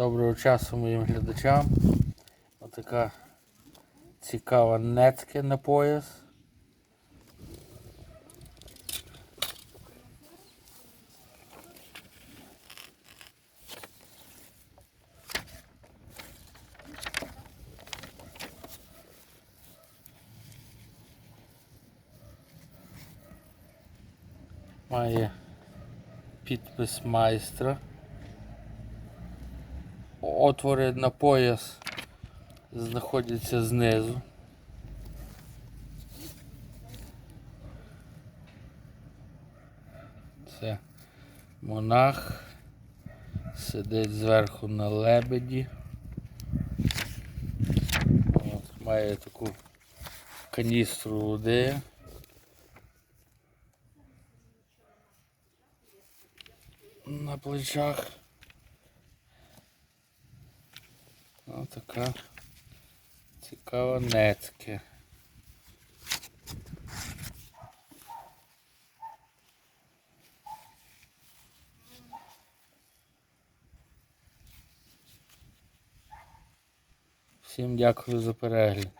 Доброго часу моїм глядачам. Отака цікава нетка на пояс. Має підпис майстра. Отвори на пояс знаходяться знизу. Це монах. Сидить зверху на лебеді. От, має таку каністру води. На плечах. Така цікава нецьке. Всім дякую за перегляд.